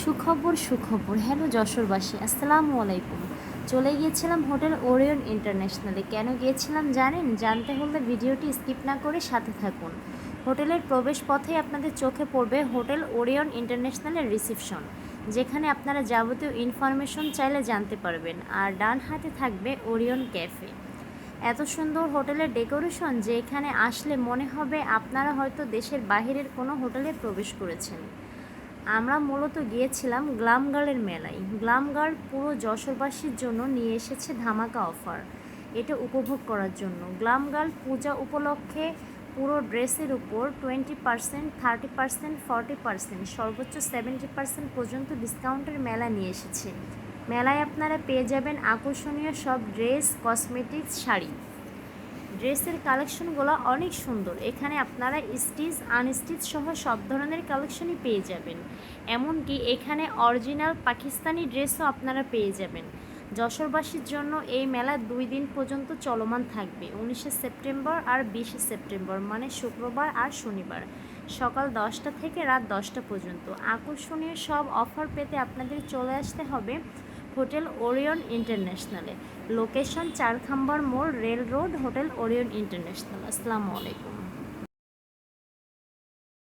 সুখবর সুখবর। হ্যালো যশোরবাসী, আসসালামু আলাইকুম। চলে গিয়েছিলাম হোটেল ওরিয়ন ইন্টারন্যাশনালে। কেন গিয়েছিলাম জানেন? জানতে হলে ভিডিওটি স্কিপ না করে সাথে থাকুন। হোটেলের প্রবেশ পথে আপনাদের চোখে পড়বে হোটেল ওরিয়ন ইন্টারন্যাশনালের রিসেপশন, যেখানে আপনারা যাবতীয় ইনফরমেশন চাইলে জানতে পারবেন। আর ডান হাতে থাকবে ওরিয়ন ক্যাফে। এত সুন্দর হোটেলের ডেকোরেশন যে এখানে আসলে মনে হবে আপনারা হয়তো দেশের বাহিরের কোনো হোটেলে প্রবেশ করেছেন। আমরা মূলত গিয়েছিলাম গ্লামগার্লের মেলায়। গ্লাম গার্ল পুরো যশোরবাসীর জন্য নিয়ে এসেছে ধামাকা অফার। এটা উপভোগ করার জন্য। গ্লাম গার্ল পূজা উপলক্ষে পুরো ড্রেসের উপর twenty percent, thirty percent, forty percent, সর্বোচ্চ সেভেন্টি পার্সেন্ট পর্যন্ত ডিসকাউন্টের মেলা নিয়ে এসেছে। মেলায় আপনারা পেয়ে যাবেন আকর্ষণীয় সব ড্রেস, কসমেটিক্স, শাড়ি। ড্রেসের কালেকশনগুলো অনেক সুন্দর। এখানে আপনারা স্টিচ, আনস্টিচ সহ সব ধরনের কালেকশনই পেয়ে যাবেন। এমনকি এখানে অরিজিনাল পাকিস্তানি ড্রেসও আপনারা পেয়ে যাবেন। যশোরবাসীর জন্য এই মেলা দুই দিন পর্যন্ত চলমান থাকবে, উনিশে সেপ্টেম্বর আর বিশে সেপ্টেম্বর মানে শুক্রবার আর শনিবার। সকাল দশটা থেকে রাত দশটা পর্যন্ত। আকর্ষণীয় সব অফার পেতে আপনাদের চলে আসতে হবে হোটেল ওরিয়ন ইন্টারন্যাশনালে। লোকেশন চারখাম্বার মোড় rail road hotel Orion international. আসসালামু আলাইকুম।